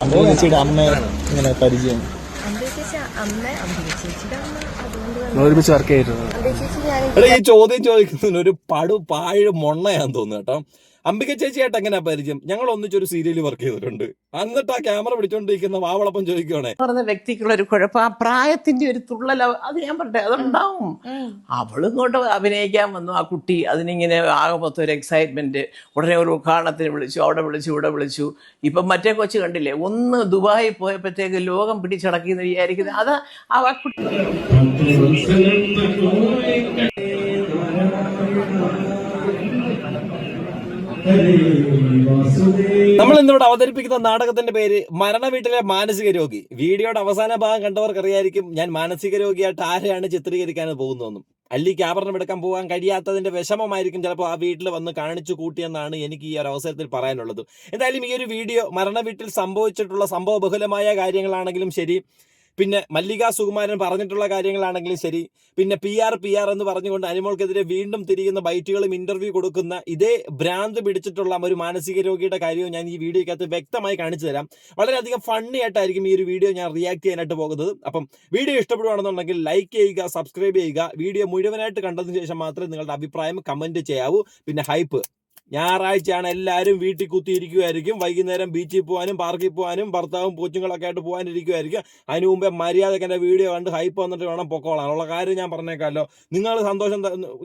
ചേച്ചിയുടെ അമ്മ ഇങ്ങനെ പരിചയം. ഒരുമിച്ച് വർക്ക് ചെയ്തിരുന്നു ഈ ചോദ്യം ചോദിക്കുന്നതിന് ഒരു പടു പാഴ് മൊണ്ണയാന്ന് തോന്നുന്നു കേട്ടോ. അംബിക ചേച്ചിയായിട്ട് എങ്ങനെയാ പരിചയം? ഞങ്ങൾ ഒന്നിച്ചൊരു സീരിയലിൽ വർക്ക് ചെയ്തിട്ടുണ്ട്. എന്നിട്ട് ആ ക്യാമറ പിടിച്ചോണ്ടിരിക്കുന്ന വാവളപ്പം ചോദിക്കുവാണേ. പറഞ്ഞ വ്യക്തിക്കുള്ള ഒരു കുഴപ്പം ആ പ്രായത്തിന്റെ ഒരു തുള്ളൽ അത് ഞാൻ പറട്ടെ അതുണ്ടാവും. അവളും കൊണ്ട് അഭിനയിക്കാൻ വന്നു ആ കുട്ടി അതിനിങ്ങനെ ആകെ മൊത്തം ഒരു എക്സൈറ്റ്മെന്റ് ഉടനെ ഒരു ഉദ്ഘാടനത്തിന് വിളിച്ചു അവിടെ വിളിച്ചു ഇവിടെ വിളിച്ചു. ഇപ്പം മറ്റേ കൊച്ചു കണ്ടില്ലേ ഒന്ന് ദുബായി പോയപ്പോഴത്തേക്ക് ലോകം പിടിച്ചടക്കി എന്ന് വിചാരിക്കുന്നത് അത് ആ കുട്ടി നമ്മൾ ഇന്നിവിടെ അവതരിപ്പിക്കുന്ന നാടകത്തിന്റെ പേര് മരണ വീട്ടിലെ മാനസിക രോഗി. വീഡിയോയുടെ അവസാന ഭാഗം കണ്ടവർക്കറിയായിരിക്കും ഞാൻ മാനസിക രോഗിയായിട്ട് ആരെയാണ് ചിത്രീകരിക്കാൻ പോകുന്നതെന്നും. അല്ലിക്ക് ആഭരണം എടുക്കാൻ പോകാൻ കഴിയാത്തതിന്റെ വിഷമമായിരിക്കും ചിലപ്പോൾ ആ വീട്ടിൽ വന്ന് കാണിച്ചു കൂട്ടിയെന്നാണ് എനിക്ക് ഈ ഒരു അവസരത്തിൽ പറയാനുള്ളത്. എന്തായാലും ഈ ഒരു വീഡിയോ മരണ വീട്ടിൽ സംഭവിച്ചിട്ടുള്ള സംഭവ ബഹുലമായ കാര്യങ്ങളാണെങ്കിലും ശരി പിന്നെ മല്ലിക സുകുമാരൻ പറഞ്ഞിട്ടുള്ള കാര്യങ്ങളാണെങ്കിലും ശരി. പിന്നെ പി ആർ പി ആർ എന്ന് പറഞ്ഞുകൊണ്ട് അനിമോൾക്കെതിരെ വീണ്ടും തിരിയുന്ന ബൈറ്റുകളും ഇന്റർവ്യൂ കൊടുക്കുന്ന ഇതേ ഭ്രാന്ത് പിടിച്ചിട്ടുള്ള ഒരു മാനസിക രോഗിയുടെ കാര്യവും ഞാൻ ഈ വീഡിയോയ്ക്കകത്ത് വ്യക്തമായി കാണിച്ചു തരാം. വളരെയധികം ഫണ്ണി ആയിട്ടായിരിക്കും ഈ ഒരു വീഡിയോ ഞാൻ റിയാക്ട് ചെയ്യാനായിട്ട് പോകുന്നത്. അപ്പം വീഡിയോ ഇഷ്ടപ്പെടുവാണെന്നുണ്ടെങ്കിൽ ലൈക്ക് ചെയ്യുക സബ്സ്ക്രൈബ് ചെയ്യുക. വീഡിയോ മുഴുവനായിട്ട് കണ്ടതിന് ശേഷം മാത്രമേ നിങ്ങളുടെ അഭിപ്രായം കമന്റ് ചെയ്യാവൂ. പിന്നെ ഹൈപ്പ് ഞായറാഴ്ചയാണ് എല്ലാവരും വീട്ടിൽ കുത്തിയിരിക്കുമായിരിക്കും വൈകുന്നേരം ബീച്ചിൽ പോകാനും പാർക്കിൽ പോകാനും ഭർത്താവും പൂച്ചുങ്ങളൊക്കെ ആയിട്ട് പോകാനിരിക്കുമായിരിക്കും അതിന് മുമ്പേ മര്യാദയ്ക്ക് എന്റെ വീഡിയോ കണ്ട് ഹൈപ്പ് വന്നിട്ട് വേണം പൊക്കോളാൻ. ഉള്ള കാര്യം ഞാൻ പറഞ്ഞേക്കാമല്ലോ. നിങ്ങൾ സന്തോഷം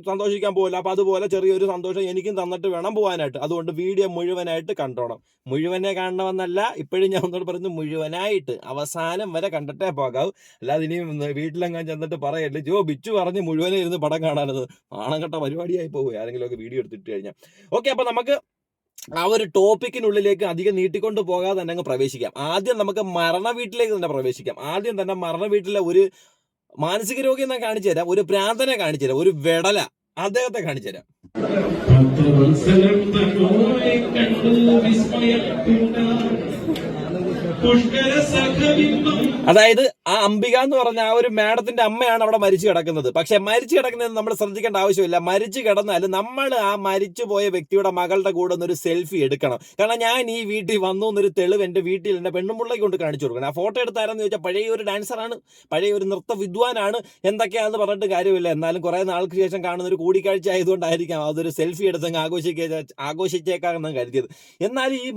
സന്തോഷിക്കാൻ പോകില്ല അപ്പോൾ അതുപോലെ ചെറിയൊരു സന്തോഷം എനിക്കും തന്നിട്ട് വേണം പോകാനായിട്ട് അതുകൊണ്ട് വീഡിയോ മുഴുവനായിട്ട് കണ്ടോണം. മുഴുവനെ കാണണമെന്നല്ല ഇപ്പോഴും ഞാൻ ഒന്നോട് പറയുന്നു മുഴുവനായിട്ട്. അവസാനം വരെ കണ്ടിട്ടേ പോകാവൂ. അല്ലാതെ ഇനിയും വീട്ടിലെങ്ങാൻ ചെന്നിട്ട് പറയല്ലേ ജോ ബിച്ചു പറഞ്ഞ് മുഴുവനെ ഇരുന്ന് പടം കാണാനത് ആണങ്ങട്ട കെട്ട പരിപാടിയായി പോകും ആരെങ്കിലുമൊക്കെ വീഡിയോ എടുത്തിട്ട് കഴിഞ്ഞാൽ. ഓക്കെ അപ്പൊ നമുക്ക് ആ ഒരു ടോപ്പിക്കിനുള്ളിലേക്ക് അധികം നീട്ടിക്കൊണ്ട് പോകാതെ തന്നെ അങ്ങ് പ്രവേശിക്കാം. ആദ്യം നമുക്ക് മരണ വീട്ടിലേക്ക് തന്നെ പ്രവേശിക്കാം. ആദ്യം തന്നെ മരണ വീട്ടിലെ ഒരു മാനസിക രോഗി എന്നാ കാണിച്ചു തരാം. ഒരു പ്രാന്തനെ കാണിച്ചു തരാം. ഒരു വെടല. അദ്ദേഹത്തെ കാണിച്ചു തരാം. ഭക്തവത്സലം തന്നോയെ അതായത് ആ അംബിക എന്ന് പറഞ്ഞ ആ ഒരു മാഡത്തിന്റെ അമ്മയാണ് അവിടെ മരിച്ചു കിടക്കുന്നത്. പക്ഷെ മരിച്ചു കിടക്കുന്നത് നമ്മൾ ശ്രദ്ധിക്കേണ്ട ആവശ്യമില്ല. മരിച്ചു കിടന്നാൽ നമ്മൾ ആ മരിച്ചു പോയ വ്യക്തിയുടെ മകളുടെ കൂടെ ഒരു സെൽഫി എടുക്കണം. കാരണം ഞാൻ ഈ വീട്ടിൽ വന്നു എന്നൊരു തെളിവ് എന്റെ വീട്ടിൽ എന്റെ പെണ്ണുമുള്ളയ്ക്ക് കൊണ്ട് കാണിച്ചു കൊടുക്കണം. ആ ഫോട്ടോ എടുത്താരെന്ന് ചോദിച്ചാൽ പഴയ ഒരു ഡാൻസറാണ് പഴയ ഒരു നൃത്ത വിദ്വാനാണ് എന്തൊക്കെയാണെന്ന് പറഞ്ഞിട്ട് കാര്യമില്ല. എന്നാലും കുറെ നാൾക്ക് ശേഷം കാണുന്ന ഒരു കൂടിക്കാഴ്ച ആയതുകൊണ്ടായിരിക്കാം അതൊരു സെൽഫി എടുത്തങ്ങ് ആഘോഷിക്കുക ആഘോഷിച്ചേക്കാമെന്നാണ് കരുതിയത്. എന്നാൽ ഈ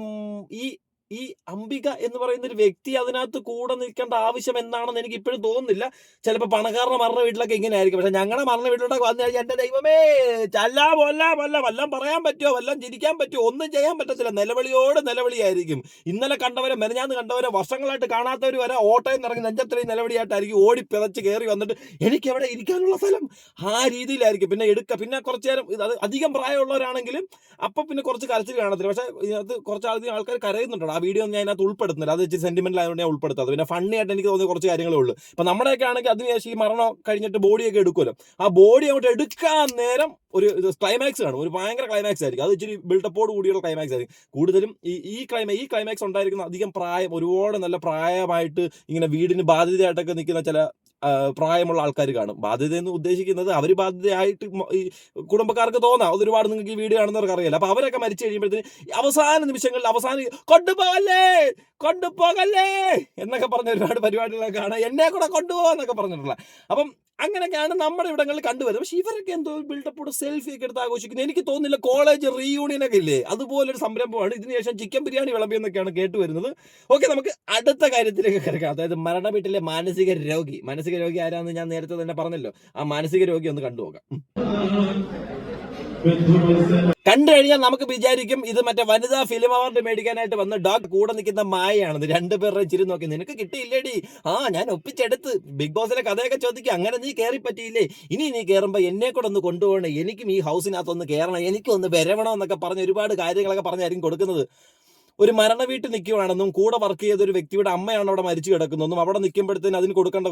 ഈ ഈ അംബിക എന്ന് പറയുന്ന ഒരു വ്യക്തി അതിനകത്ത് കൂടെ നിൽക്കേണ്ട ആവശ്യം എന്താണെന്ന് എനിക്ക് ഇപ്പോഴും തോന്നുന്നില്ല. ചിലപ്പോൾ പണക്കാരുടെ മരണ വീട്ടിലൊക്കെ ഇങ്ങനെ ആയിരിക്കും പക്ഷെ ഞങ്ങളുടെ മരണ വീട്ടിലൊക്കെ വന്നു കഴിഞ്ഞാൽ എന്റെ ദൈവമേ ചല്ല വല്ല വല്ല വല്ലം പറയാൻ പറ്റുമോ വല്ലം ചിരിക്കാൻ പറ്റുമോ ഒന്നും ചെയ്യാൻ പറ്റത്തില്ല. നിലവിളിയോട് നിലവിളിയായിരിക്കും. ഇന്നലെ കണ്ടവരെ മെനഞ്ഞാന്ന് കണ്ടവരെ വർഷങ്ങളായിട്ട് കാണാത്തവർ വരെ ഓട്ടയിൽ നിറങ്ങി നെഞ്ചത്രയും നിലവിളിയായിട്ടായിരിക്കും ഓടി പിതച്ച് കയറി വന്നിട്ട് എനിക്ക് എവിടെ ഇരിക്കാനുള്ള സ്ഥലം? ആ രീതിയിലായിരിക്കും. പിന്നെ എടുക്ക. പിന്നെ കുറച്ച് നേരം അത് അധികം പ്രായമുള്ളവരാണെങ്കിലും അപ്പം പിന്നെ കുറച്ച് കരച്ചിൽ കാണത്തില്ല. പക്ഷേ ഇതിനകത്ത് കുറച്ച് ആൾക്കാർ കരയുന്നുണ്ടോ ആ വീഡിയോ ഞാൻ അതിനകത്ത് ഉൾപ്പെടുത്തുന്നില്ല. അത് ഇച്ചിരി സെന്റിമെന്റ് ആയതുകൊണ്ട് ഞാൻ ഉൾപ്പെടുത്താതെ പിന്നെ ഫണ്ണി ആയിട്ട് എനിക്ക് തോന്നിയ കുറച്ച് കാര്യങ്ങളേ ഉള്ളൂ. അപ്പൊ നമ്മുടെയൊക്കെ ആണെങ്കിൽ അതിനുശേഷം ഈ മരണം കഴിഞ്ഞിട്ട് ബോഡിയൊക്കെ എടുക്കുമല്ലോ. ആ ബോഡി അങ്ങോട്ട് എടുക്കാൻ നേരം ഒരു ക്ലൈമാക്സ് കാണും. ഒരു ഭയങ്കര ക്ലൈമാക്സ് ആയിരിക്കും. അത് ഇച്ചിരി ബിൽഡപ്പോട് കൂടിയുള്ള ക്ലൈമാക്സ് ആയിരിക്കും. കൂടുതലും ഈ ഈ ക്ലൈമ ഈ ക്ലൈമാക്സ് ഉണ്ടായിരിക്കുന്ന അധികം പ്രായം ഒരുപാട് നല്ല പ്രായമായിട്ട് ഇങ്ങനെ വീടിന് ബാധ്യതയായിട്ടൊക്കെ നിൽക്കുന്ന ചില പ്രായമുള്ള ആൾക്കാർ കാണും. ബാധ്യത എന്ന് ഉദ്ദേശിക്കുന്നത് അവർ ബാധ്യതയായിട്ട് ഈ കുടുംബക്കാർക്ക് തോന്നാം. ഒരുപാട് നിങ്ങൾക്ക് ഈ വീഡിയോ കാണുന്നവർക്ക് അറിയില്ല അപ്പൊ അവരൊക്കെ മരിച്ചു കഴിയുമ്പോഴത്തേന് അവസാന നിമിഷങ്ങളിൽ അവസാന കൊണ്ടുപോകല്ലേ? കൊണ്ടുപോകല്ലേ? എന്നൊക്കെ പറഞ്ഞ ഒരുപാട് പരിപാടികളൊക്കെ കാണാം. എന്നെ കൂടെ കൊണ്ടുപോകാന്നൊക്കെ പറഞ്ഞിട്ടുള്ള. അപ്പം അങ്ങനെയൊക്കെയാണ് നമ്മുടെ ഇവിടങ്ങളിൽ കണ്ടുവരുന്നത്. പക്ഷെ ഇവരൊക്കെ എന്തോ ബിൽഡപ്പോട് സെൽഫി ഒക്കെ എടുത്ത് ആഘോഷിക്കുന്നത് എനിക്ക് തോന്നുന്നില്ല കോളേജ് റീയൂണിയൻ ഒക്കെ ഇല്ലേ? അതുപോലൊരു സംരംഭമാണ്. ഇതിനുശേഷം ചിക്കൻ ബിരിയാണി വിളമ്പിയെന്നൊക്കെയാണ് കേട്ടു വരുന്നത് ഓക്കെ നമുക്ക് അടുത്ത കാര്യത്തിലേക്ക് കിടക്കാം അതായത് മരണ വീട്ടിലെ മാനസിക രോഗി. മാനസിക രോഗി ആരാന്ന് ഞാൻ നേരത്തെ തന്നെ പറഞ്ഞല്ലോ. ആ മാനസിക രോഗി ഒന്ന് കണ്ടുപോകാം. കണ്ടു കഴിഞ്ഞാൽ നമുക്ക് വിചാരിക്കും ഇത് മറ്റേ വനിതാ ഫിലിം അവാർഡ് മേടിക്കാനായിട്ട് വന്ന് ഡോഗ് കൂടെ നിൽക്കുന്ന മായയാണെന്ന്. രണ്ടുപേരുടെ ചിരി നോക്കി നിനക്ക് കിട്ടിയില്ലേടി? ആ ഞാൻ ഒപ്പിച്ചെടുത്ത്. ബിഗ് ബോസിലെ കഥയൊക്കെ ചോദിക്കും അങ്ങനെ നീ കയറി പറ്റിയില്ലേ? ഇനി നീ കയറുമ്പോൾ എന്നെ കൂടെ ഒന്ന് കൊണ്ടുപോകണേ. എനിക്കും ഈ ഹൗസിനകത്തൊന്ന് കയറണം എനിക്കൊന്ന് വരവണം എന്നൊക്കെ പറഞ്ഞ് ഒരുപാട് കാര്യങ്ങളൊക്കെ പറഞ്ഞായിരിക്കും കൊടുക്കുന്നത്. ഒരു മരണ വീട്ടിൽ നിൽക്കുകയാണെന്നും കൂടെ വർക്ക് ചെയ്ത ഒരു വ്യക്തിയുടെ അമ്മയാണ് അവിടെ മരിച്ചു കിടക്കുന്നതെന്നും അവിടെ നിൽക്കുമ്പോഴത്തേന് അതിന് കൊടുക്കേണ്ട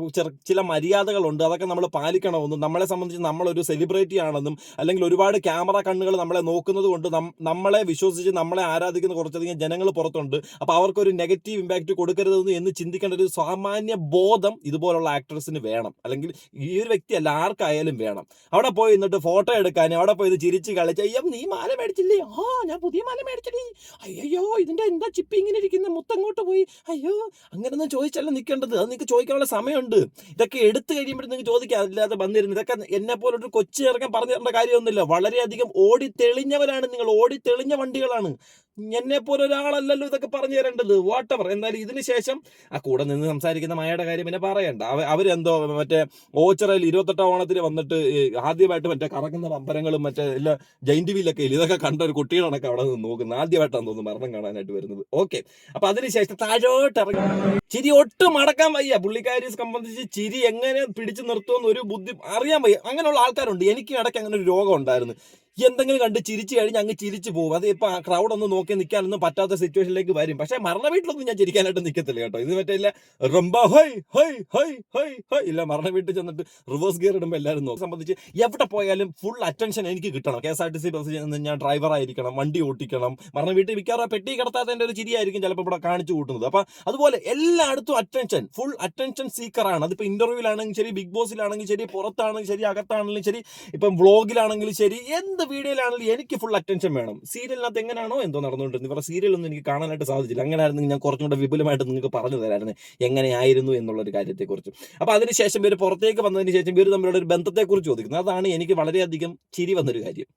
ചില മര്യാദകളുണ്ട്. അതൊക്കെ നമ്മൾ പാലിക്കണമെന്നും നമ്മളെ സംബന്ധിച്ച് നമ്മളൊരു സെലിബ്രിറ്റി ആണെന്നും അല്ലെങ്കിൽ ഒരുപാട് ക്യാമറ കണ്ണുകൾ നമ്മളെ നോക്കുന്നത് കൊണ്ട് നമ്മളെ വിശ്വസിച്ച് നമ്മളെ ആരാധിക്കുന്ന കുറച്ചധികം ജനങ്ങൾ പുറത്തുണ്ട്. അപ്പോൾ അവർക്കൊരു നെഗറ്റീവ് ഇമ്പാക്റ്റ് കൊടുക്കരുതെന്ന് എന്ന് ചിന്തിക്കേണ്ട ഒരു സാമാന്യ ബോധം ഇതുപോലുള്ള ആക്ട്രസിന് വേണം. അല്ലെങ്കിൽ ഈ ഒരു വ്യക്തി അല്ല ആർക്കായാലും വേണം. അവിടെ പോയി നിന്നിട്ട് ഫോട്ടോ എടുക്കാനും അവിടെ പോയി ചിരിച്ച് കളിച്ച് അയ്യോ നീ മാല മേടിച്ചില്ലേ? ആ ഞാൻ പുതിയ മാല മേടിച്ചടി. അയ്യോ ഇത് എന്താ എന്താ ചിപ്പി ഇങ്ങനെ ഇരിക്കുന്ന? മുത്തങ്ങോട്ട് പോയി. അയ്യോ അങ്ങനൊന്നും ചോദിച്ചല്ല നിൽക്കേണ്ടത് അത് നിങ്ങൾക്ക് ചോദിക്കാനുള്ള സമയമുണ്ട്. ഇതൊക്കെ എടുത്തു കഴിയുമ്പോൾ നിങ്ങൾക്ക് ചോദിക്കാം. ഇല്ലാതെ വന്നിരുന്നു ഇതൊക്കെ എന്നെ പോലൊരു കൊച്ചു ചേർക്കാൻ പറഞ്ഞു തരേണ്ട കാര്യമൊന്നുമില്ല. വളരെയധികം ഓടി തെളിഞ്ഞവരാണ് നിങ്ങൾ. ഓടി തെളിഞ്ഞ വണ്ടികളാണ്. എന്നെ പോലെ ഒരാളല്ലല്ലോ ഇതൊക്കെ പറഞ്ഞു തരേണ്ടത്. വാട്ടവർ എന്തായാലും ഇതിന് ശേഷം ആ കൂടെ നിന്ന് സംസാരിക്കുന്ന മായയുടെ കാര്യം പിന്നെ പറയണ്ട. അവ- അവരെന്തോ മറ്റേ ഓച്ചറയിൽ ഇരുപത്തെട്ടാം ഓണത്തിന് വന്നിട്ട് ആദ്യമായിട്ട് മറ്റേ കറങ്ങുന്ന പമ്പരങ്ങളും മറ്റേ എല്ലാ ജൈന്റ് വീലൊക്കെ ഇതൊക്കെ കണ്ട ഒരു കുട്ടികളൊക്കെ അവിടെ നിന്ന് നോക്കുന്നത് ആദ്യമായിട്ടാണ് തോന്നുന്നു മരണം കാണാനായിട്ട് വരുന്നത്. ഓക്കെ അപ്പൊ അതിനുശേഷം താഴോട്ട് ഇറങ്ങി. ചിരി ഒട്ടും മടക്കാൻ വയ്യ. പുള്ളിക്കാരിയെ സംബന്ധിച്ച് ചിരി എങ്ങനെ പിടിച്ചു നിർത്തുമെന്ന് ഒരു ബുദ്ധി അറിയാൻ വയ്യ. അങ്ങനെയുള്ള ആൾക്കാരുണ്ട്. എനിക്ക് ഇടയ്ക്ക് അങ്ങനെ ഒരു രോഗം ഉണ്ടായിരുന്നു. എന്തെങ്കിലും കണ്ട് ചിരിച്ചു കഴിഞ്ഞ് അങ്ങ് ചിരിച്ചു പോകും. അത് ഇപ്പൊ ക്രൗഡ് ഒന്ന് നോക്കി നിൽക്കാനൊന്നും പറ്റാത്ത സിറ്റുവേഷനിലേക്ക് വരും. പക്ഷേ മരണ വീട്ടിലൊന്നും ഞാൻ ചിരിക്കാനായിട്ട് നിൽക്കത്തില്ല കേട്ടോ. ഇത് മറ്റേ ഇല്ല റംബ ഹൈ ഹൈ ഹൈ ഹൈ ഹൈ. ഇല്ല മരണ വീട്ടിൽ ചെന്നിട്ട് റിവേഴ്സ് ഗിയർ ഇടുമ്പോൾ എല്ലാവരും നോക്കും. സംബന്ധിച്ച് എവിടെ പോയാലും ഫുൾ അറ്റൻഷൻ എനിക്ക് കിട്ടണം. K S R T C bus ചെന്ന് ഞാൻ ഡ്രൈവറായിരിക്കണം വണ്ടി ഓട്ടിക്കണം. മരണ വീട്ടിൽ മിക്കവാറും പെട്ടി കിടത്താത്തതിന്റെ ഒരു ചിരിയായിരിക്കും ചിലപ്പോൾ ഇവിടെ കാണിച്ചു കൂട്ടുന്നത്. അപ്പം അതുപോലെ എല്ലായിടത്തും അറ്റൻഷൻ ഫുൾ അറ്റൻഷൻ സീക്കറാണ് അതിപ്പോൾ ഇന്റർവ്യൂവിലാണെങ്കിലും ശരി ബിഗ് ബോസിലാണെങ്കിലും ശരി പുറത്താണെങ്കിലും ശരി അകത്താണെങ്കിലും ശരി ഇപ്പം വ്ളോഗിലാണെങ്കിലും ശരി എന്ത് വീഡിയോയിലാണെങ്കിലും എനിക്ക് ഫുൾ അറ്റൻഷൻ വേണം. സീരിയലിനകത്ത് എങ്ങനെയാണോ എന്തോ നടന്നുകൊണ്ടിരുന്നത്. ഇവരുടെ സീരിയലൊന്നും എനിക്ക് കാണാനായിട്ട് സാധിച്ചില്ല. അങ്ങനെയായിരുന്നു ഞാൻ കുറച്ചും കൂടെ വിപുലമായിട്ട് നിങ്ങൾക്ക് പറഞ്ഞു തരായിരുന്നു എങ്ങനെയായിരുന്നു എന്നുള്ളൊരു കാര്യത്തെക്കുറിച്ച്. അപ്പോൾ അതിനുശേഷം ഇവർ പുറത്തേക്ക് വന്നതിന് ശേഷം ഇവർ തമ്മിലുള്ള ഒരു ബന്ധത്തെക്കുറിച്ച് ചോദിക്കുന്നത് അതാണ് എനിക്ക് വളരെയധികം ചിരി വന്നൊരു കാര്യം.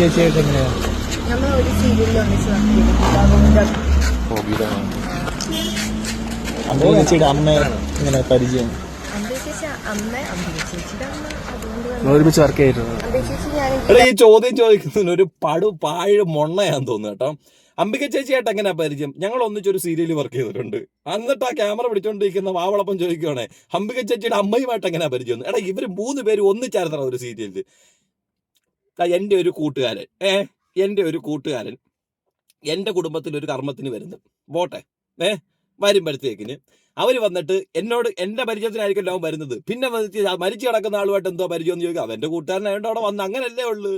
ചേച്ചിയായിട്ട് എങ്ങനെയാ? നമ്മൾ ഒരു സീരിയലിൽ ഒന്നിച്ച് വന്നിട്ടുണ്ട് അംബിക ചേച്ചിയുടെ അമ്മ ഇങ്ങനെ പരിചയം? ഒരുമിച്ച് വർക്ക് ചെയ്തിട്ടുണ്ട് ഈ ചോദ്യം ചോദിക്കുന്നതിന് ഒരു പടു പാഴ് മൊണ്ണയാന്ന് തോന്നുന്നു കേട്ടോ. അംബിക ചേച്ചിയായിട്ട് എങ്ങനെയാ പരിചയം? ഞങ്ങൾ ഒന്നിച്ചൊരു സീരിയൽ വർക്ക് ചെയ്തിട്ടുണ്ട്. എന്നിട്ട് ആ ക്യാമറ പിടിച്ചോണ്ടിരിക്കുന്ന വാവളപ്പം ചോദിക്കുവാണേ അംബിക ചേച്ചിയുടെ അമ്മയുമായിട്ട് എങ്ങനെയാ പരിചയം? എടാ ഇവർ മൂന്ന് പേര് ഒന്നിച്ചായിരുന്നോ ഒരു സീരിയലിൽ എന്റെ ഒരു കൂട്ടുകാരൻ. ഏ എന്റെ ഒരു കൂട്ടുകാരൻ. എന്റെ കുടുംബത്തിൽ ഒരു കർമ്മത്തിന് വരുന്നു. പോട്ടെ. ഏ വരുമ്പോഴത്തേക്കിന് അവർ വന്നിട്ട് എന്നോട് എന്റെ പരിചയത്തിനായിരിക്കും അവൻ വരുന്നത്. പിന്നെ മരിച്ചു കിടക്കുന്ന ആളുമായിട്ട് എന്തോ പരിചയം എന്ന് ചോദിക്കുക അവന്റെ കൂട്ടുകാരനായോണ്ട് അവിടെ വന്ന് അങ്ങനല്ലേ ഉള്ളൂ.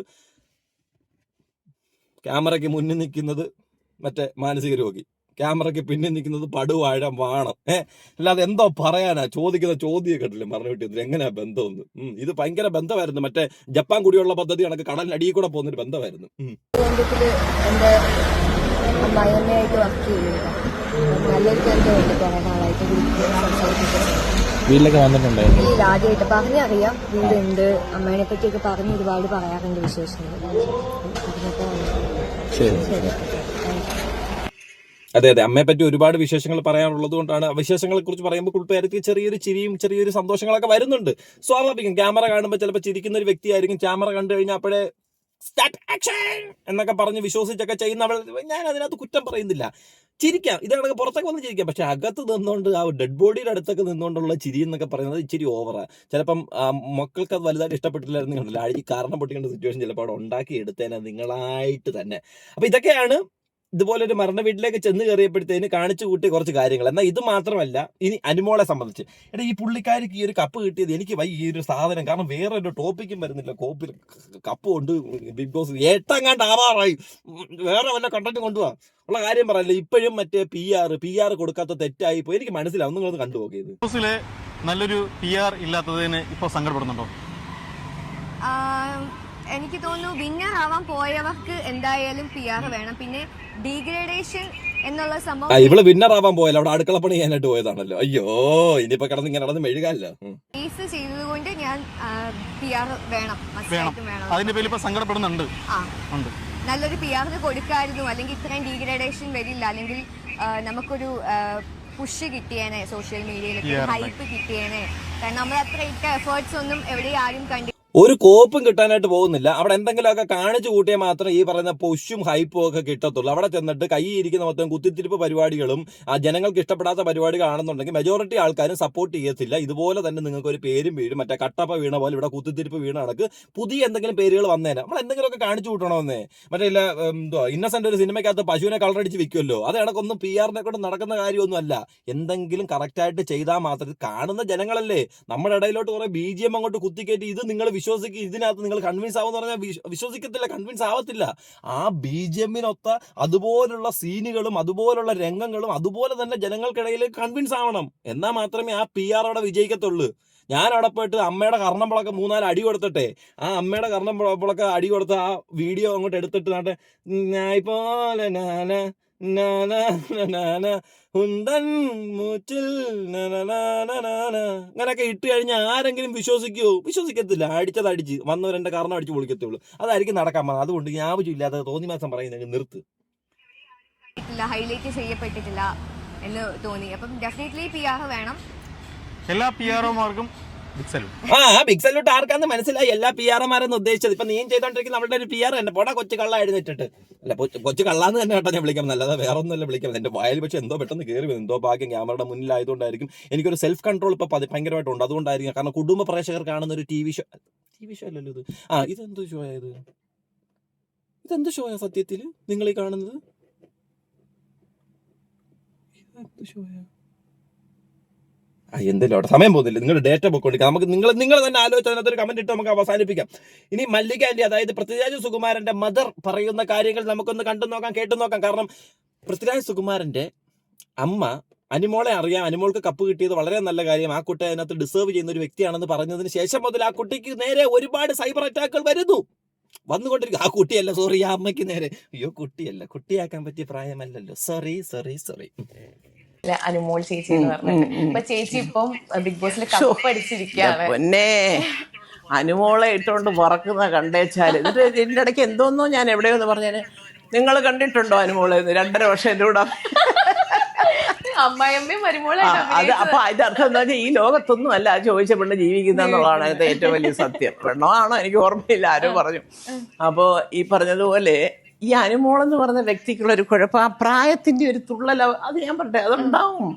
ക്യാമറയ്ക്ക് മുന്നിൽ നിൽക്കുന്നത് മറ്റേ മാനസിക രോഗി. ക്യാമറയ്ക്ക് പിന്നിൽ നിൽക്കുന്നത് പടുവാഴം വാണം. ഏഹ് അല്ലാതെ എന്തോ പറയാനാ? ചോദിക്കുന്ന ചോദ്യം കേട്ടില്ലേ? മരണ കിട്ടിയത് എങ്ങനെയാ ബന്ധമെന്ന്? ഇത് ഭയങ്കര ബന്ധമായിരുന്നു. മറ്റേ ജപ്പാൻ കുടിയുള്ള പദ്ധതി കണക്ക് കടലിനടിയിൽ കൂടെ പോകുന്നൊരു ബന്ധമായിരുന്നു. വീട്ടിലൊക്കെ വന്നിട്ടുണ്ടായിരുന്നു. ഈ ആദ്യമായിട്ട് പറഞ്ഞറിയാം വീടുണ്ട്. അമ്മേനെ പറ്റിയൊക്കെ പറഞ്ഞ് ഒരുപാട് പറയാറുണ്ട് വിശേഷങ്ങൾ. ശരി ശരി. അതെ അതെ. അമ്മയെ പറ്റി ഒരുപാട് വിശേഷങ്ങൾ പറയാനുള്ളത് കൊണ്ടാണ് വിശേഷങ്ങളെ കുറിച്ച് പറയുമ്പോൾ കൂട്ടുകാർക്ക് ചെറിയൊരു ചിരിയും ചെറിയൊരു സന്തോഷങ്ങളൊക്കെ വരുന്നുണ്ട്. സ്വാഭാവികം ക്യാമറ കാണുമ്പോൾ ചിലപ്പോൾ ചിരിക്കുന്ന ഒരു വ്യക്തിയായിരിക്കും. ക്യാമറ കണ്ടു കഴിഞ്ഞാൽ അപ്പോഴേ സ്റ്റാർട്ട് ആക്ഷൻ എന്നൊക്കെ പറഞ്ഞ് വിശ്വസിച്ചൊക്കെ ചെയ്യുന്നവൾ ഞാൻ അതിനകത്ത് കുറ്റം പറയുന്നില്ല. ചിരിക്കാം. ഇതാണ് പുറത്തൊക്കെ വന്ന് ചിരിക്കാം. പക്ഷെ അകത്ത് നിന്നുകൊണ്ട് ആ ഡെഡ് ബോഡിയുടെ അടുത്തൊക്കെ നിന്നുകൊണ്ടുള്ള ചിരി എന്നൊക്കെ പറയുന്നത് ഇച്ചിരി ഓവറാണ് ചിലപ്പം മക്കൾക്ക് അത് വലുതായിട്ട് ഇഷ്ടപ്പെട്ടില്ലായിരുന്നു കണ്ടില്ല. ഈ കാരണം പൊട്ടിക്കേണ്ട സിറ്റുവേഷൻ ചിലപ്പോൾ അവിടെ ഉണ്ടാക്കി എടുത്തേനെ നിങ്ങളായിട്ട് തന്നെ. അപ്പോൾ ഇതൊക്കെയാണ് ഇതുപോലെ ഒരു മരണ വീട്ടിലേക്ക് ചെന്ന് കയറിയപ്പോഴത്തേന് കാണിച്ചു കൂട്ടിയ കുറച്ച് കാര്യങ്ങൾ. എന്നാൽ ഇത് മാത്രമല്ല ഇനി അനുമോളെ സംബന്ധിച്ച്. എടാ ഈ പുള്ളിക്കാരിക്ക് ഈ ഒരു കപ്പ് കിട്ടിയത് എനിക്ക് വൈ ഈ ഒരു സാധനം. കാരണം വേറെ ഒരു ടോപ്പിക്കും വരുന്നില്ല. കോപ്പിൽ കപ്പ് കൊണ്ട് ബിഗ് ബോസ് ഏട്ടം ആവാറായി. ഉം, വേറെ വല്ല കണ്ടന്റ് കൊണ്ടുപോകാം ഉള്ള കാര്യം പറയല്ലേ ഇപ്പോഴും മറ്റേ പി ആർ പി ആർ കൊടുക്കാത്ത തെറ്റായി പോയി. എനിക്ക് മനസ്സിലാവും. നിങ്ങളത് കണ്ടുപോക്കിയത് ബോസിലെ നല്ലൊരു പി ആർ ഇല്ലാത്തതിന് ഇപ്പോൾ സങ്കടപ്പെടുന്നുണ്ടോ? ആം, എനിക്ക് തോന്നുന്നു വിന്നർ ആവാൻ പോയവർക്ക് എന്തായാലും പി ആർ വേണം. പിന്നെ ഡീഗ്രേഡേഷൻ എന്നുള്ള ആ സംഭവം ഇവൾ വിന്നർ ആവാൻ പോയല്ലോ. അവിടെ അടുക്കള പണി ചെയ്യാനായിട്ട് പോയതാണല്ലോ. അയ്യോ ഇനിയിപ്പോ കിടന്ന് ഇങ്ങനെ നടന്ന് മെഴുകാല്ലോ ഫീസ് ചെയ്തതുകൊണ്ട് ഞാൻ പി ആർ വേണം. വേണം. വേണം. അതിന്റെ പേരിൽ ഇപ്പൊ സങ്കടപ്പെടുന്നുണ്ട്. ഉണ്ട്. നല്ലൊരു പി ആറിന് കൊടുക്കായിരുന്നു. അല്ലെങ്കിൽ ഇത്രയും ഡീഗ്രേഡേഷൻ വരില്ല. അല്ലെങ്കിൽ നമുക്കൊരു പുഷ് കിട്ടിയേനെ സോഷ്യൽ മീഡിയയിലൊക്കെ ഹൈപ്പ് കിട്ടിയേനെ. കാരണം നമ്മൾ അത്ര ഇട്ട എഫേർട്സ് ഒന്നും എവിടെയും ആരും കണ്ടി ഒരു കോപ്പും കിട്ടാനായിട്ട് പോകുന്നില്ല. അവിടെ എന്തെങ്കിലുമൊക്കെ കാണിച്ചു കൂട്ടിയാൽ മാത്രം ഈ പറയുന്ന പൊഷും ഹൈപ്പും ഒക്കെ കിട്ടത്തുള്ളൂ. അവിടെ ചെന്നിട്ട് കൈ ഇരിക്കുന്ന മൊത്തം കുത്തിത്തിരിപ്പ് പരിപാടികളും ആ ജനങ്ങൾക്ക് ഇഷ്ടപ്പെടാത്ത പരിപാടികളാണെന്നുണ്ടെങ്കിൽ മെജോറിറ്റി ആൾക്കാരും സപ്പോർട്ട് ചെയ്യത്തില്ല. ഇതുപോലെ തന്നെ നിങ്ങൾക്ക് ഒരു പേരും വീഴും. മറ്റേ കട്ടപ്പ വീണ പോലെ ഇവിടെ കുത്തിത്തിരിപ്പ് വീണ കണക്ക് പുതിയ എന്തെങ്കിലും പേരുകൾ വന്നേനെ. നമ്മൾ എന്തെങ്കിലുമൊക്കെ കാണിച്ചു കൂട്ടണമെന്നേ മറ്റേ ഇല്ല എന്തോ ഇന്നസെന്റ് ഒരു സിനിമയ്ക്കകത്ത് പശുവിനെ കളറടിച്ച് വിൽക്കുമല്ലോ അത് കണക്കൊന്നും പി ആറിനെ കൊണ്ട് നടക്കുന്ന കാര്യമൊന്നും അല്ല എന്തെങ്കിലും കറക്റ്റായിട്ട് ചെയ്താൽ മാത്രം കാണുന്ന ജനങ്ങളല്ലേ. നമ്മുടെ ഇടയിലോട്ട് കുറെ ബി ജി എം അങ്ങോട്ട് കുത്തിക്കയറ്റി ഇത് നിങ്ങൾ വിശ്വസിക്കും ഇതിനകത്ത് നിങ്ങൾ കൺവിൻസ് ആവുമെന്ന് പറഞ്ഞാൽ വിശ്വ- വിശ്വസിക്കത്തില്ല കൺവിൻസ് ആവത്തില്ല. ആ ബി ജെ എമ്മിനൊത്ത അതുപോലുള്ള സീനുകളും അതുപോലുള്ള രംഗങ്ങളും അതുപോലെ തന്നെ ജനങ്ങൾക്കിടയിൽ കൺവിൻസ് ആവണം. എന്നാൽ മാത്രമേ ആ പി ആർ അവിടെ വിജയിക്കത്തുള്ളൂ. ഞാൻ അവിടെ പോയിട്ട് അമ്മയുടെ കർണമ്പളൊക്കെ മൂന്നാൽ അടി കൊടുത്തിട്ടെ. ആ അമ്മയുടെ കർണമ്പളൊക്കെ അടി കൊടുത്ത ആ വീഡിയോ അങ്ങോട്ട് എടുത്തിട്ട് നാട്ടെ ഞാൻ പോലെ അങ്ങനൊക്കെ ഇട്ട് കഴിഞ്ഞാൽ ആരെങ്കിലും വിശ്വസിക്കുമോ വിശ്വസിക്കത്തില്ല. അടിച്ചത് അടിച്ച്. വന്നവരെന്റെ കാരണം അടിച്ച് പൊളിക്കത്തുള്ളൂ. അതായിരിക്കും നടക്കാൻ പോകുന്നത്. അതുകൊണ്ട് ഇല്ലാതെ തോന്നി മാസം പറയുന്നത് നിർത്ത്. ഹൈലൈറ്റ് ചെയ്യപ്പെട്ടിട്ടില്ല എന്ന് തോന്നി. അപ്പം ഡെഫിനറ്റ്ലി പി ആർ വേണം. എല്ലാ പി ആർഒമാർക്കും ആ ബിഗ് സല്യൂട്ട് ആർക്കാന്ന് മനസ്സിലായി. എല്ലാ പി ആർമാരെന്ന് ഉദ്ദേശിച്ചത്. ഇപ്പൊ നീയും ചെയ്തോണ്ടിരിക്കുന്ന നമ്മുടെ ഒരു പി ആർ തന്നെ. പോടാ കൊച്ചു കള്ള എഴുന്നേറ്റിട്ട്. അല്ല കൊച്ചു- കള്ളാന്ന് തന്നെ കേട്ടോ ഞാൻ വിളിക്കാം നല്ലത് വേറെ ഒന്നുമല്ല വിളിക്കാം എന്റെ വായിൽ പക്ഷെ എന്തോ പെട്ടെന്ന് കയറി വരും. എന്തോ ഭാഗ്യം ക്യാമറയുടെ മുന്നിലായതുകൊണ്ടായിരിക്കും. എനിക്കൊരു സെൽഫ് കൺട്രോൾ ഇപ്പൊ ഭയങ്കരമായിട്ട് ഭയങ്കരമായിട്ടുണ്ട്. അതുകൊണ്ടായിരിക്കും. കാരണം കുടുംബ പ്രേക്ഷകർ കാണുന്ന ഒരു T V show T V show അല്ലല്ലോ ഇത്. ആ ഇതെന്ത് ഷോ ആയത് ഇതെന്ത് ഷോയാ സത്യത്തിൽ നിങ്ങൾ ഈ കാണുന്നത്? ഇതെന്ത് ഷോയാ അവിടെ സമയം പോകുന്നില്ല. നിങ്ങൾ ഡേറ്റ ബുക്ക് നമുക്ക് നിങ്ങൾ നിങ്ങൾ തന്നെ ആലോചിച്ച് അതിനകത്തൊരു കമന്റ് ഇട്ട് നമുക്ക് അവസാനിപ്പിക്കാം. ഇനി മല്ലിക ആന്റി അതായത് പൃഥ്വിരാജ് സുകുമാരന്റെ മദർ പറയുന്ന കാര്യങ്ങൾ നമുക്കൊന്ന് കണ്ടു നോക്കാം കേട്ടു നോക്കാം. കാരണം പൃഥ്വിരാജ് സുകുമാരന്റെ അമ്മ അനിമോളെ അറിയാം. അനിമോൾക്ക് കപ്പ് കിട്ടിയത് വളരെ നല്ല കാര്യം. ആ കുട്ടി അതിനകത്ത് ഡിസേർവ് ചെയ്യുന്ന ഒരു വ്യക്തിയാണെന്ന് പറഞ്ഞതിന് ശേഷം മുതൽ ആ കുട്ടിക്ക് നേരെ ഒരുപാട് സൈബർ അറ്റാക്കുകൾ വരുന്നു. വന്നുകൊണ്ടിരിക്കും. ആ കുട്ടിയല്ല സോറി ആ അമ്മയ്ക്ക് നേരെ. അയ്യോ കുട്ടിയല്ല. കുട്ടിയാക്കാൻ പറ്റിയ പ്രായമല്ലല്ലോ. സോറി സോറി സോറി അനുമോൾ ചേച്ചി എന്ന് പറഞ്ഞിട്ട്. അപ്പൊ ചേച്ചി ഇപ്പം ബിഗ് ബോസിൽ കപ്പ് അടിച്ചിരിക്കുകയാണ് പൊന്നെ അനുമോളെ ഇട്ടുകൊണ്ട് പറക്കുന്ന കണ്ടേച്ചാൽ എന്നിട്ട് ഇതിന്റെ ഇടയ്ക്ക് എന്തോന്നോ ഞാൻ എവിടെയോന്ന് പറഞ്ഞാൽ നിങ്ങൾ കണ്ടിട്ടുണ്ടോ അനുമോളെ എന്ന് രണ്ടര വർഷം എന്റെ കൂടെ. അമ്മായിയമ്മയും ആ, മരുമോളായിട്ട് അത് അപ്പൊ അതിന്റെ അർത്ഥം എന്താ വെച്ചാൽ ഈ ലോകത്തൊന്നും അല്ല ചോദിച്ച പെണ്ണ് ജീവിക്കുന്ന എന്നുള്ളതാണ് അതിന്റെ ഏറ്റവും വലിയ സത്യം. പെണ്ണോ ആണോ എനിക്ക് ഓർമ്മയില്ല ആരോ പറഞ്ഞു. അപ്പോ ഈ പറഞ്ഞതുപോലെ ഈ അനുമോളെന്ന് പറഞ്ഞ വ്യക്തിക്കുള്ള ഒരു കുഴപ്പം ആ പ്രായത്തിന്റെ ഒരു തുള്ളൽ അവ- അത് ഞാൻ പറട്ടെ അതുണ്ടാവും.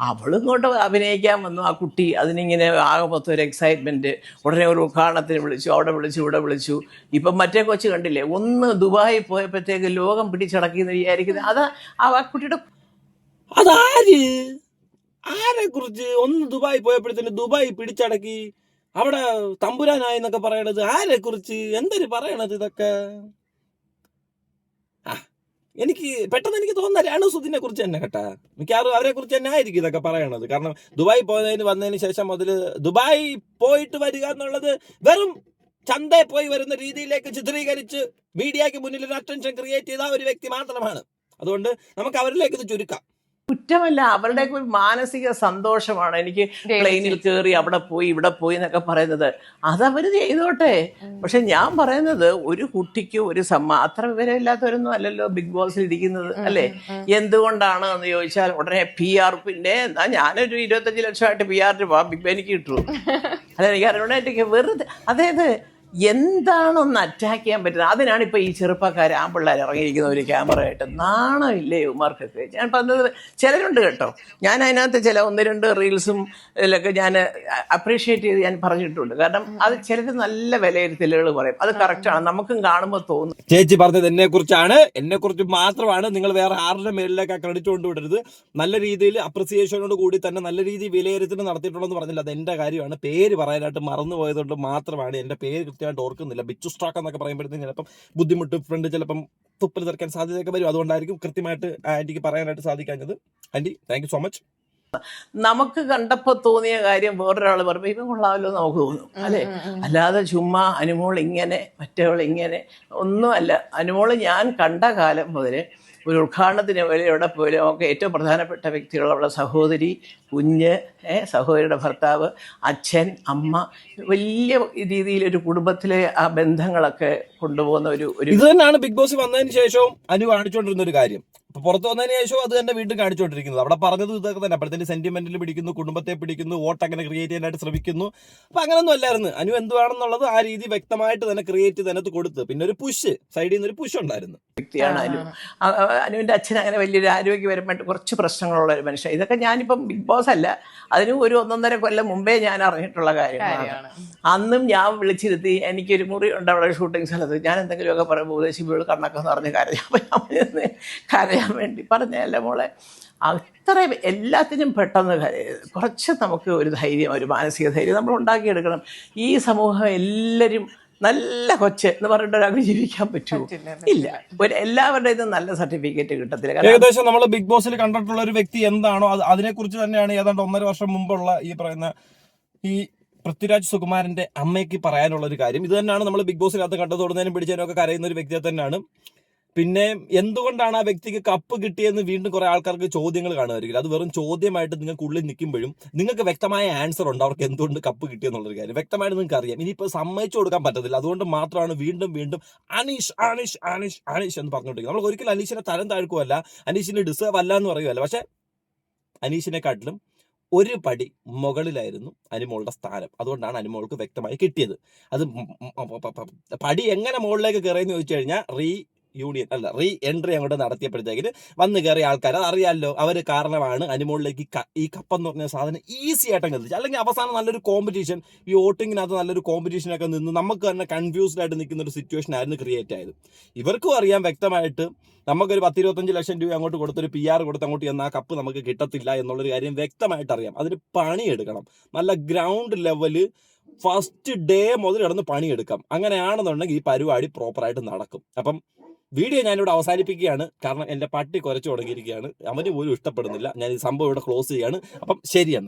അവളിങ്ങോട്ട് അഭിനയിക്കാൻ വന്നു. ആ കുട്ടി അതിനിങ്ങനെ ആകെ മൊത്തം ഒരു എക്സൈറ്റ്മെന്റ് ഉടനെ ഒരു ഉദ്ഘാടനത്തിന് വിളിച്ചു അവിടെ വിളിച്ചു ഇവിടെ വിളിച്ചു. ഇപ്പം മറ്റേ കൊച്ചു കണ്ടില്ലേ ഒന്ന് ദുബായി പോയപ്പോഴത്തേക്ക് ലോകം പിടിച്ചടക്കിയെന്ന് വിചാരിക്കുന്നത് അത് ആ കുട്ടിയുടെ അതാര്? ആരെ കുറിച്ച് ഒന്ന് ദുബായി പോയപ്പോഴത്തേന് ദുബായി പിടിച്ചടക്കി അവിടെ തമ്പുരാനായി എന്നൊക്കെ പറയണത് ആരെ കുറിച്ച് എന്തൊരു പറയണത് ഇതൊക്കെ? എനിക്ക് പെട്ടെന്ന് എനിക്ക് തോന്നുന്ന രാണുസുദിനെ കുറിച്ച് തന്നെ കേട്ടാ. മിക്കവാറും അവരെ കുറിച്ച് തന്നെ ആയിരിക്കും ഇതൊക്കെ പറയണത്. കാരണം ദുബായ് പോയതിന് വന്നതിന് ശേഷം മുതൽ ദുബായ് പോയിട്ട് വരിക എന്നുള്ളത് വെറും ചന്തയിൽ പോയി വരുന്ന രീതിയിലേക്ക് ചിത്രീകരിച്ച് മീഡിയയ്ക്ക് മുന്നിൽ ഒരു അറ്റൻഷൻ ക്രിയേറ്റ് ചെയ്ത ഒരു വ്യക്തി മാത്രമാണ്. അതുകൊണ്ട് നമുക്ക് അവരിലേക്ക് ഇത് ചുരുക്കാം. കുറ്റമല്ല അവരുടെ ഒരു മാനസിക സന്തോഷമാണ്. എനിക്ക് പ്ലെയിനിൽ കയറി അവിടെ പോയി ഇവിടെ പോയി എന്നൊക്കെ പറയുന്നത്. അതവര് ചെയ്തോട്ടെ. പക്ഷെ ഞാൻ പറയുന്നത് ഒരു കുട്ടിക്ക് ഒരു സമ്മ അത്ര വിവരമില്ലാത്തവരൊന്നും അല്ലല്ലോ ബിഗ് ബോസിൽ ഇരിക്കുന്നത് അല്ലേ? എന്തുകൊണ്ടാണ് എന്ന് ചോദിച്ചാൽ ഉടനെ പി ആർ പിന്നെ എന്നാ ഞാനൊരു ഇരുപത്തഞ്ച് ലക്ഷമായിട്ട് പി ആറിന് ബിഗ് ബാനിക്ക് കിട്ടു അല്ല എനിക്ക് അറിയണമായിട്ട് വെറുതെ അതായത് എന്താണൊന്ന് അറ്റാക്ക് ചെയ്യാൻ പറ്റുന്നത്? അതിനാണ് ഇപ്പോൾ ഈ ചെറുപ്പക്കാർ ആമ്പിള്ളേർ ഇറങ്ങിയിരിക്കുന്ന ഒരു ക്യാമറ ആയിട്ട്. നാണമില്ലേ ഉമാർക്കൊക്കെ ഞാൻ പറഞ്ഞത് ചിലരുണ്ട് കേട്ടോ. ഞാൻ അതിനകത്ത് ചില ഒന്ന് രണ്ട് റീൽസും ഇതിലൊക്കെ ഞാൻ അപ്രീഷിയേറ്റ് ചെയ്ത് ഞാൻ പറഞ്ഞിട്ടുണ്ട്. കാരണം അത് ചിലർ നല്ല വിലയിരുത്തലുകൾ പറയും. അത് കറക്റ്റാണ് നമുക്കും കാണുമ്പോൾ തോന്നും. ചേച്ചി പറഞ്ഞത് എന്നെ കുറിച്ചാണ് എന്നെ കുറിച്ച് മാത്രമാണ് നിങ്ങൾ വേറെ ആരുടെ മേലിലേക്ക് ക്രെഡിറ്റ് കൊണ്ടുവിടരുത് നല്ല രീതിയിൽ അപ്രിസിയേഷനോട് കൂടി തന്നെ നല്ല രീതിയിൽ വിലയിരുത്തൽ നടത്തിയിട്ടുണ്ടെന്ന് പറഞ്ഞില്ല. അത് എന്റെ കാര്യമാണ്. പേര് പറയാനായിട്ട് മറന്നു പോയതുകൊണ്ട് മാത്രമാണ് എന്റെ പേര് കൃത്യമായിട്ട് ഓർക്കുന്നില്ല. ബിച്ചു സ്ട്രാക്ക് എന്നൊക്കെ പറയുമ്പോഴത്തേക്കും ചിലപ്പം ബുദ്ധിമുട്ട് ഫ്രണ്ട് ചിലപ്പം തുപ്പൽ തെറിക്കാൻ സാധ്യതയൊക്കെ വരും. അതുകൊണ്ടായിരിക്കും കൃത്യമായിട്ട് ആന്റിക്ക് പറയാനായിട്ട് സാധിക്കാഞ്ഞത്. Aunty thank you so much നമുക്ക് കണ്ടപ്പോ തോന്നിയ കാര്യം വേറൊരാൾ പറഞ്ഞു ഇവൻ കൊള്ളാമല്ലോ നമുക്ക് തോന്നും. അല്ലെ? അല്ലാതെ ചുമ്മാ അനുമോൾ ഇങ്ങനെ മറ്റവൾ ഇങ്ങനെ ഒന്നുമല്ല. അനുമോൾ ഞാൻ കണ്ട കാലം മുതൽ ഒരു ഉദ്ഘാടനത്തിന് എവിടെ പോലും ഒക്കെ ഏറ്റവും പ്രധാനപ്പെട്ട വ്യക്തികൾ അവളുടെ സഹോദരി കുഞ്ഞ് സഹോദരിയുടെ ഭർത്താവ് അച്ഛൻ അമ്മ വലിയ രീതിയിൽ ഒരു കുടുംബത്തിലെ ആ ബന്ധങ്ങളൊക്കെ കൊണ്ടുപോകുന്ന ഒരു ഇത് തന്നെയാണ് ബിഗ് ബോസ് വന്നതിന് ശേഷവും അനു കാണിച്ചുകൊണ്ടിരുന്ന ഒരു കാര്യം. ഇപ്പൊ പുറത്ത് വന്നതിന് ശേഷം അത് തന്നെ വീണ്ടും കാണിച്ചുകൊണ്ടിരിക്കുന്നത്. അവിടെ പറഞ്ഞത് ഇതൊക്കെ തന്നെ. അപ്പോഴത്തേക്ക് സെന്റിമെന്റിൽ പിടിക്കുന്നു കുടുംബത്തെ പിടിക്കുന്നു വോട്ട് അങ്ങനെ ക്രിയേറ്റ് ചെയ്യാനായിട്ട് ശ്രമിക്കുന്നു. അപ്പൊ അങ്ങനൊന്നും അല്ലായിരുന്നു. അനു എന്തുവാണെന്നുള്ളത് ആ രീതി വ്യക്തമായിട്ട് തന്നെ ക്രിയേറ്റ് ചെയ്ത് അതിനകത്ത് കൊടുത്ത്. പിന്നെ ഒരു പുഷ് സൈഡിൽ നിന്ന് ഒരു പുഷ് ഉണ്ടായിരുന്നു. വ്യക്തിയാണ് അനു. ആ, അച്ഛൻ അങ്ങനെ വലിയൊരു ആരോഗ്യപരമായിട്ട് കുറച്ച് പ്രശ്നങ്ങളുള്ള ഒരു മനുഷ്യൻ. ഇതൊക്കെ ഞാനിപ്പം ബിഗ് ബോസ് അല്ല. അതിന് ഒരു ഒന്നൊന്നര കൊല്ലം മുമ്പേ ഞാൻ അറിഞ്ഞിട്ടുള്ള കാര്യമാണ്. അന്നും ഞാൻ വിളിച്ചിരുത്തി എനിക്കൊരു മുറി ഉണ്ട് അവിടെ ഷൂട്ടിംഗ് സ്ഥലത്ത്. ഞാൻ എന്തെങ്കിലുമൊക്കെ പറയുമ്പോൾ ഉപദേശിപ്പോൾ കണ്ണൊക്കെ നിറഞ്ഞ് കരയാൻ അപ്പോൾ ഞാൻ പറഞ്ഞത് കരയാൻ വേണ്ടി. പറഞ്ഞല്ലേ മോളെ അത്ര എല്ലാത്തിനും പെട്ടെന്ന് കുറച്ച് നമുക്ക് ഒരു ധൈര്യം ഒരു മാനസിക ധൈര്യം നമ്മൾ ഉണ്ടാക്കിയെടുക്കണം. ഈ സമൂഹം എല്ലാവരും നല്ല കൊച്ച് എന്ന് പറഞ്ഞിട്ട് ഒരാൾക്ക് ജീവിക്കാൻ പറ്റുമോ? ഇല്ല. ഒരു എല്ലാവരുടെയും നല്ല സർട്ടിഫിക്കറ്റ് കിട്ടത്തില്ല. കാരണം ഏകദേശം നമ്മൾ ബിഗ് ബോസിൽ കണ്ടിട്ടുള്ള ഒരു വ്യക്തി എന്താണോ അത് അതിനെക്കുറിച്ച് തന്നെയാണ് ഏതാണ്ട് ഒന്നര വർഷം മുമ്പുള്ള ഈ പറയുന്ന ഈ പൃഥ്വിരാജ് സുകുമാരന്റെ അമ്മയ്ക്ക് പറയാനുള്ള ഒരു കാര്യം. ഇത് തന്നെയാണ് നമ്മൾ ബിഗ് ബോസിനകത്ത് കണ്ടു പിടിച്ചതിനൊക്കെ പിടിച്ചതിനും കരയുന്ന ഒരു വ്യക്തിയെ തന്നെയാണ്. പിന്നെ എന്തുകൊണ്ടാണ് ആ വ്യക്തിക്ക് കപ്പ് കിട്ടിയെന്ന് വീണ്ടും കുറെ ആൾക്കാർക്ക് ചോദ്യങ്ങൾ കാണുമായിരിക്കും. അത് വെറും ചോദ്യമായിട്ട് നിങ്ങൾക്ക് ഉള്ളിൽ നിൽക്കുമ്പോഴും നിങ്ങൾക്ക് വ്യക്തമായ ആൻസർ ഉണ്ട്? അവർക്ക് എന്തുകൊണ്ട് കപ്പ് കിട്ടിയെന്നുള്ളൊരു കാര്യം. വ്യക്തമായിട്ട് നിങ്ങൾക്ക് അറിയാം. ഇനിയിപ്പോൾ സമ്മതിച്ചു കൊടുക്കാൻ പറ്റത്തില്ല. അതുകൊണ്ട് മാത്രമാണ് വീണ്ടും വീണ്ടും അനീഷ് അനീഷ് അനീഷ് അനീഷ് എന്ന് പറഞ്ഞുകൊണ്ടിരിക്കുന്നത്. നമ്മൾ ഒരിക്കലും അനീഷിനെ തരം താഴ്ക്കുമല്ല അനീഷിനെ ഡിസേർവ് അല്ല എന്ന് പറയുമല്ല പക്ഷേ അനീഷിനെക്കാട്ടിലും ഒരു പടി മുകളിലായിരുന്നു അനിമോളുടെ സ്ഥാനം. അതുകൊണ്ടാണ് അനിമോൾക്ക് വ്യക്തമായി കിട്ടിയത്. അത് പടി എങ്ങനെ മുകളിലേക്ക് കയറിയെന്ന് ചോദിച്ചു കഴിഞ്ഞാൽ റീ യൂണിയൻ അല്ല റീ എൻട്രി അങ്ങോട്ട് നടത്തിയപ്പോഴത്തേക്കിന് വന്ന് കയറിയ ആൾക്കാർ അത് അറിയാമല്ലോ അവർ കാരണമാണ് അനുമോളിലേക്ക് ഈ കപ്പ് എന്ന് പറഞ്ഞ സാധനം ഈസി ആയിട്ട് എത്തിച്ചു അല്ലെങ്കിൽ അവസാനം നല്ലൊരു കോമ്പറ്റീഷൻ ഈ വോട്ടിങ്ങിനകത്ത് നല്ലൊരു കോമ്പറ്റീഷനൊക്കെ നിന്ന് നമുക്ക് തന്നെ കൺഫ്യൂസ്ഡ് ആയിട്ട് നിൽക്കുന്ന ഒരു സിറ്റുവേഷൻ ആയിരുന്നു ക്രിയേറ്റ് ആയത്. ഇവർക്കും അറിയാം വ്യക്തമായിട്ട് നമുക്കൊരു പത്തിരുപത്തഞ്ച് ലക്ഷം രൂപ അങ്ങോട്ട് കൊടുത്തൊരു പി ആർ കൊടുത്ത് അങ്ങോട്ട് ചെന്നാൽ കപ്പ് നമുക്ക് കിട്ടത്തില്ല എന്നുള്ളൊരു കാര്യം വ്യക്തമായിട്ട് അറിയാം. അതിന് പണിയെടുക്കണം. നല്ല ഗ്രൗണ്ട് ലെവൽ ഫസ്റ്റ് ഡേ മുതൽ കിടന്ന് പണിയെടുക്കാം. അങ്ങനെയാണെന്നുണ്ടെങ്കിൽ ഈ പരിപാടി പ്രോപ്പറായിട്ട് നടക്കും. അപ്പം വീഡിയോ ഞാനിവിടെ അവസാനിപ്പിക്കുകയാണ്. കാരണം എന്റെ പട്ടി കുരച്ചു തുടങ്ങിയിരിക്കുകയാണ്. അവന് പോലും ഇഷ്ടപ്പെടുന്നില്ല. ഞാൻ ഈ സംഭവം ഇവിടെ ക്ലോസ് ചെയ്യാണ് അപ്പം ശരി എന്നാ.